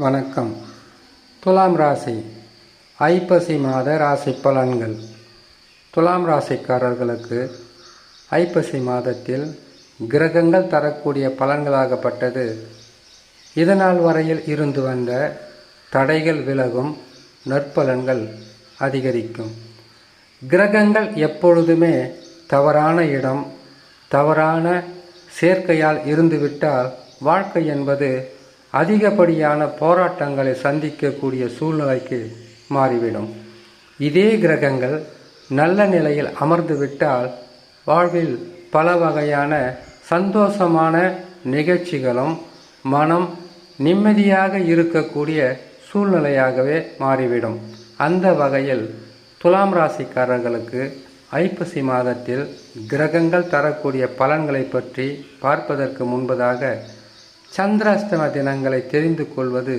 வணக்கம். துலாம் ராசி ஐப்பசி மாத ராசி பலன்கள். துலாம் ராசிக்காரர்களுக்கு ஐப்பசி மாதத்தில் கிரகங்கள் தரக்கூடிய பலன்களாகப்பட்டது. இதனால் வரையில் இருந்து வந்த தடைகள் விலகும் நற்பலன்கள் அதிகரிக்கும். கிரகங்கள் எப்பொழுதுமே தவறான இடம் தவறான சேர்க்கையால் இருந்துவிட்டால் வாழ்க்கை என்பது அதிகப்படியான போராட்டங்களை சந்திக்கக்கூடிய சூழ்நிலைக்கு மாறிவிடும். இதே கிரகங்கள் நல்ல நிலையில் அமர்ந்துவிட்டால் வாழ்வில் பல வகையான சந்தோஷமான நிகழ்ச்சிகளும் மனம் நிம்மதியாக இருக்கக்கூடிய சூழ்நிலையாகவே மாறிவிடும். அந்த வகையில் துலாம் ராசிக்காரர்களுக்கு ஐப்பசி மாதத்தில் கிரகங்கள் தரக்கூடிய பலன்களை பற்றி பார்ப்பதற்கு முன்பதாக சந்திராஷ்டம தினங்களை தெரிந்து கொள்வது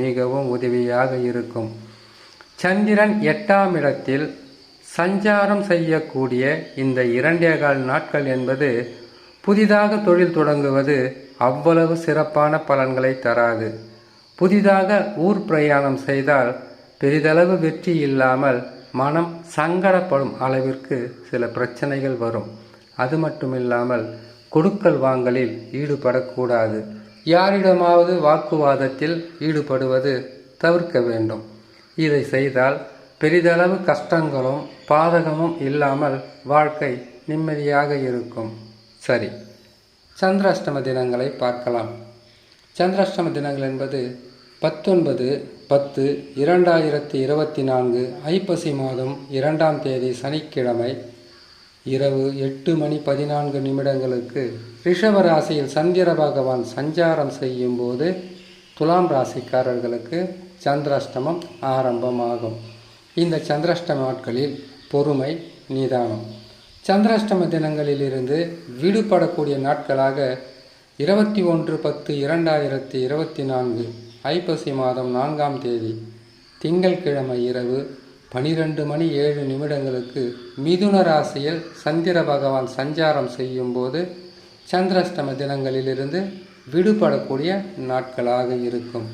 மிகவும் உதவியாக இருக்கும். சந்திரன் எட்டாம் இடத்தில் சஞ்சாரம் செய்யக்கூடிய இந்த இரண்டே கால் நாட்கள் என்பது புதிதாக தொழில் தொடங்குவது அவ்வளவு சிறப்பான பலன்களை தராது. புதிதாக ஊர் பிரயாணம் செய்தால் பெரிதளவு வெற்றி இல்லாமல் மனம் சங்கடப்படும் அளவிற்கு சில பிரச்சனைகள் வரும். அது மட்டுமில்லாமல் கொடுக்கல் வாங்கலில் ஈடுபடக்கூடாது. யாரிடமாவது வாக்குவாதத்தில் ஈடுபடுவது தவிர்க்க வேண்டும். இதை செய்தால் பெரிதளவு கஷ்டங்களும் பாதகமும் இல்லாமல் வாழ்க்கை நிம்மதியாக இருக்கும். சரி சந்திராஷ்டம தினங்களை பார்க்கலாம். சந்திராஷ்டம தினங்கள் என்பது பத்தொன்பது பத்து இரண்டாயிரத்தி இருபத்தி நான்கு ஐப்பசி மாதம் இரண்டாம் தேதி சனிக்கிழமை இரவு எட்டு மணி பதினான்கு நிமிடங்களுக்கு ரிஷப ராசியில் சந்திர பகவான் சஞ்சாரம் செய்யும் போது துலாம் ராசிக்காரர்களுக்கு சந்திராஷ்டமம் ஆரம்பமாகும். இந்த சந்திராஷ்டம நாட்களில் பொறுமை நிதானம். சந்திராஷ்டம தினங்களிலிருந்து விடுபடக்கூடிய நாட்களாக இருபத்தி ஒன்று பத்து இரண்டாயிரத்தி இருபத்தி நான்கு ஐப்பசி மாதம் நான்காம் தேதி திங்கள்கிழமை இரவு பனிரெண்டு மணி ஏழு நிமிடங்களுக்கு மிதுன ராசியில் சந்திர பகவான் சஞ்சாரம் செய்யும்போது சந்திராஷ்டம தினங்களிலிருந்து விடுபடக்கூடிய நாட்களாக இருக்கும்.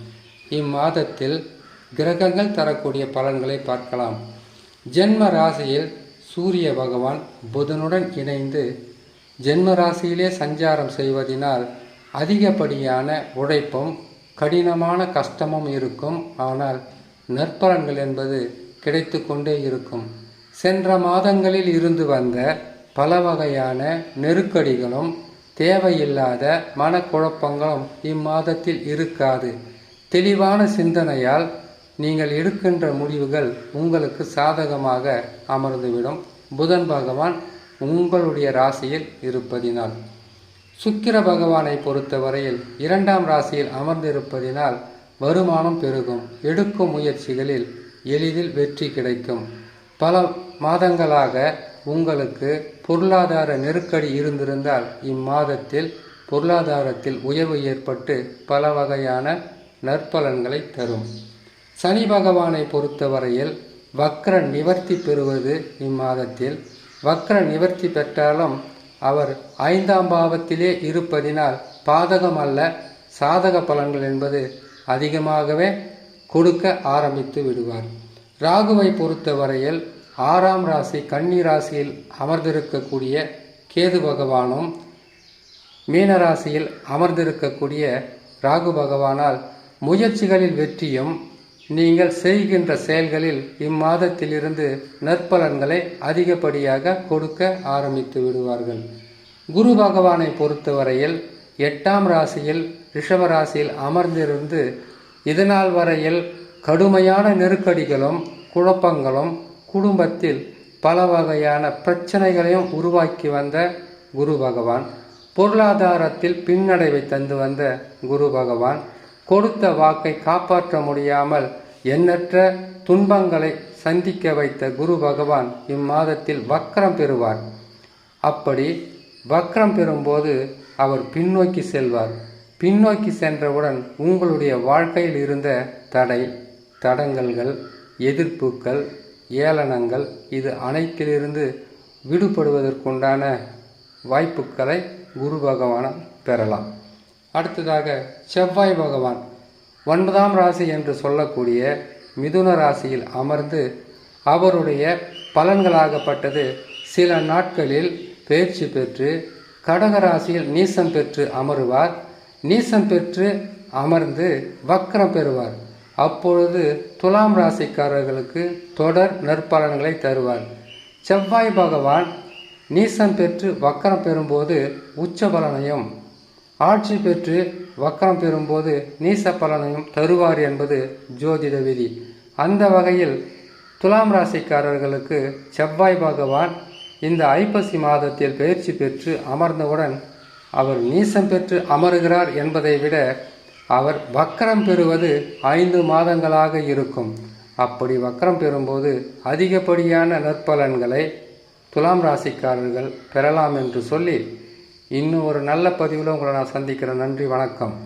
இம்மாதத்தில் கிரகங்கள் தரக்கூடிய பலன்களை பார்க்கலாம். ஜென்ம ராசியில் சூரிய பகவான் புதனுடன் இணைந்து ஜென்ம ராசியிலே சஞ்சாரம் செய்வதினால் அதிகப்படியான உழைப்பும் கடினமான கஷ்டமும் இருக்கும். ஆனால் நற்பலன்கள் என்பது கிடைத்து கொண்டே இருக்கும். சென்ற மாதங்களில் இருந்து வந்த பல வகையான நெருக்கடிகளும் தேவையில்லாத மனக்குழப்பங்களும் இம்மாதத்தில் இருக்காது. தெளிவான சிந்தனையால் நீங்கள் எடுக்கின்ற முடிவுகள் உங்களுக்கு சாதகமாக அமர்ந்துவிடும். புதன் பகவான் உங்களுடைய ராசியில் இருப்பதினால். சுக்கிர பகவானை பொறுத்தவரையில் இரண்டாம் ராசியில் அமர்ந்திருப்பதினால் வருமானம் பெருகும். எடுக்கும் முயற்சிகளில் எளிதில் வெற்றி கிடைக்கும். பல மாதங்களாக உங்களுக்கு பொருளாதார நெருக்கடி இருந்திருந்தால் இம்மாதத்தில் பொருளாதாரத்தில் உயர்வு ஏற்பட்டு பல வகையான நற்பலன்களை தரும். சனி பகவானை பொறுத்தவரையில் வக்ர நிவர்த்தி பெறுவது இம்மாதத்தில். வக்ர நிவர்த்தி பெற்றாலும் அவர் ஐந்தாம் பாவத்திலே இருப்பதினால் பாதகம் அல்ல சாதக பலன்கள் என்பது அதிகமாகவே கொடுக்க ஆரம்பித்து விடுவார். ராகுவை பொறுத்தவரையில் ஆறாம் ராசி கன்னி ராசியில் அமர்ந்திருக்கக்கூடிய கேது பகவானும் மீனராசியில் அமர்ந்திருக்கக்கூடிய ராகு பகவானால் முயற்சிகளில் வெற்றியும் நீங்கள் செய்கின்ற செயல்களில் இம்மாதத்திலிருந்து நற்பலன்களை அதிகப்படியாக கொடுக்க ஆரம்பித்து விடுவார்கள். குரு பகவானை பொறுத்தவரையில் எட்டாம் ராசியில் ரிஷப ராசியில் அமர்ந்திருந்து இதனால் வரையில் கடுமையான நெருக்கடிகளும் குழப்பங்களும் குடும்பத்தில் பல வகையான பிரச்சனைகளையும் உருவாக்கி வந்த குரு பகவான். பொருளாதாரத்தில் பின்னடைவை தந்து வந்த குரு பகவான். கொடுத்த வாக்கை காப்பாற்ற முடியாமல் எண்ணற்ற துன்பங்களை சந்திக்க வைத்த குரு பகவான் இம்மாதத்தில் வக்கரம் பெறுவார். அப்படி வக்கரம் பெறும்போது அவர் பின்னோக்கி செல்வார். பின்னோக்கி சென்றவுடன் உங்களுடைய வாழ்க்கையில் இருந்த தடை தடங்கல்கள் எதிர்ப்புகள் ஏளனங்கள் இது அனைத்திலிருந்து விடுபடுவதற்குண்டான வாய்ப்புகளை குரு பகவான் பெறலாம். அடுத்ததாக செவ்வாய் பகவான். ஒன்பதாம் ராசி என்று சொல்லக்கூடிய மிதுன ராசியில் அமர்ந்து அவருடைய பலன்களாகப்பட்டது சில நாட்களில் பயிற்சி பெற்று கடக ராசியில் நீசம் பெற்று அமருவார். நீசம் பெற்று அமர்ந்து வக்ரம் பெறுவார். அப்பொழுது துலாம் ராசிக்காரர்களுக்கு தொடர் நற்பலன்களை தருவார். செவ்வாய் பகவான் நீசம் பெற்று வக்கரம் பெறும்போது உச்ச பலனையும் ஆட்சி பெற்று வக்கரம் பெறும்போது நீச பலனையும் தருவார் என்பது ஜோதிட விதி. அந்த வகையில் துலாம் ராசிக்காரர்களுக்கு செவ்வாய் பகவான் இந்த ஐப்பசி மாதத்தில் பயிற்சி பெற்று அமர்ந்தவுடன் அவர் நீசம் பெற்று அமருகிறார் என்பதை விட அவர் வக்கரம் பெறுவது ஐந்து மாதங்களாக இருக்கும். அப்படி வக்கரம் பெறும்போது அதிகப்படியான நற்பலன்களை துலாம் ராசிக்காரர்கள் பெறலாம் என்று சொல்லி இன்னும் ஒரு நல்ல பதிவில் உங்களை நான் சந்திக்கிறேன். நன்றி வணக்கம்.